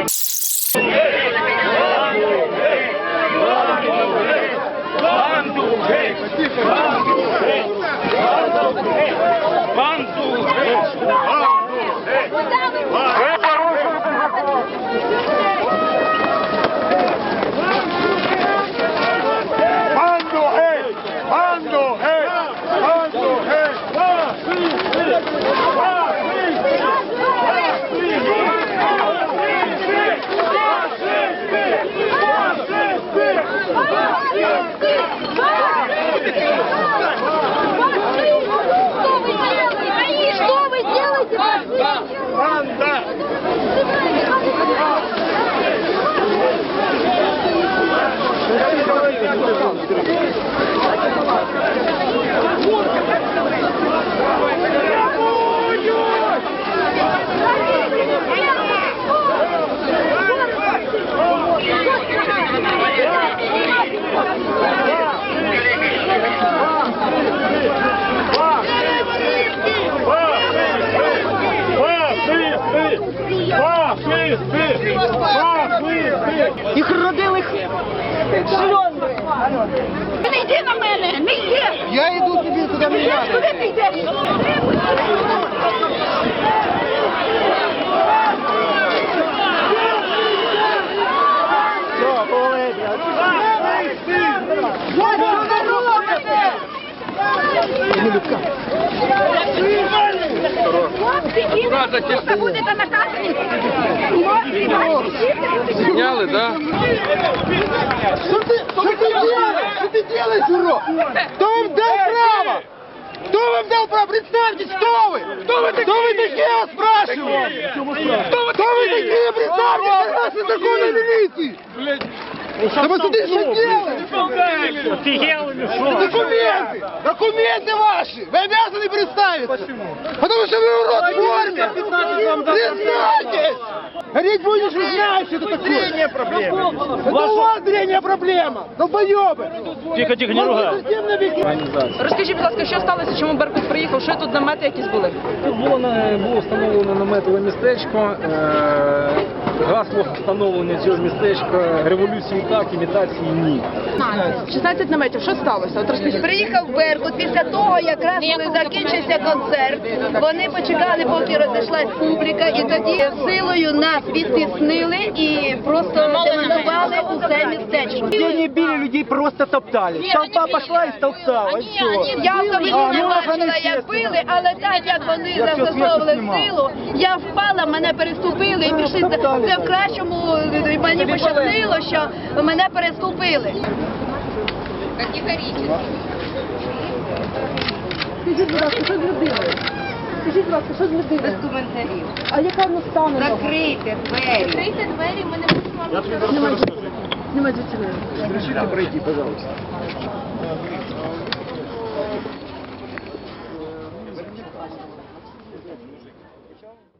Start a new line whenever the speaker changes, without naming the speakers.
Thank you.
Їх родили шльондри.
Не йди на мене, не йди!
Я йду собі, куди мені треба.
куди ти йдеш? Хлопці, і ви будете наказані.
Зняли, да?
Что ты, что ты делаешь? Что ты делаешь, урод? Кто вам дал право? Кто вам дал право? Представьтесь, кто вы? Кто вы такие? Кто вы такие, я спрашиваю? Кто вы, такие? Представьтесь, согласно закону милиции. Да вы смотрите, что делаете? Документы! Документы ваши! Вы обязаны представиться! Почему? Потому что вы урод в форме! Признайтесь! Гореть будешь, узнаешь, что это такое! Зрение проблема! Это у вас зрение проблема! Долбоебы!
Тихо, тихо, не ругай.
Розкажіть, будь ласка, що сталося, чому Беркут приїхав, що тут намети якісь були?
Тут було, на- було встановлено наметове містечко. Е, гасло встановлення цього містечка революції так, імітації ні.
16 наметів, що сталося? От розкажіть.
Приїхав Беркут після того, якраз коли закінчився концерт. Вони почекали, поки розійшлась публіка, і тоді силою нас відтіснили і просто демонтували усе містечко.
Где не били людей, просто топтали. Толпа пошла и столкала, и все.
Я особисто не
ну,
бачила, як били, але так як вони застосовували силу, я впала, мене переступили і пішли. Це в кращому мені пощастило, що мене переступили.
Скажіть, будь ласка, що зробили? Скажіть, будь ласка, що зробили?
Без коментарів.
А яка воно стане?
Закрийте двері.
Закрийте двері, ми не будемо звідси.
Разрешите пройти, пожалуйста.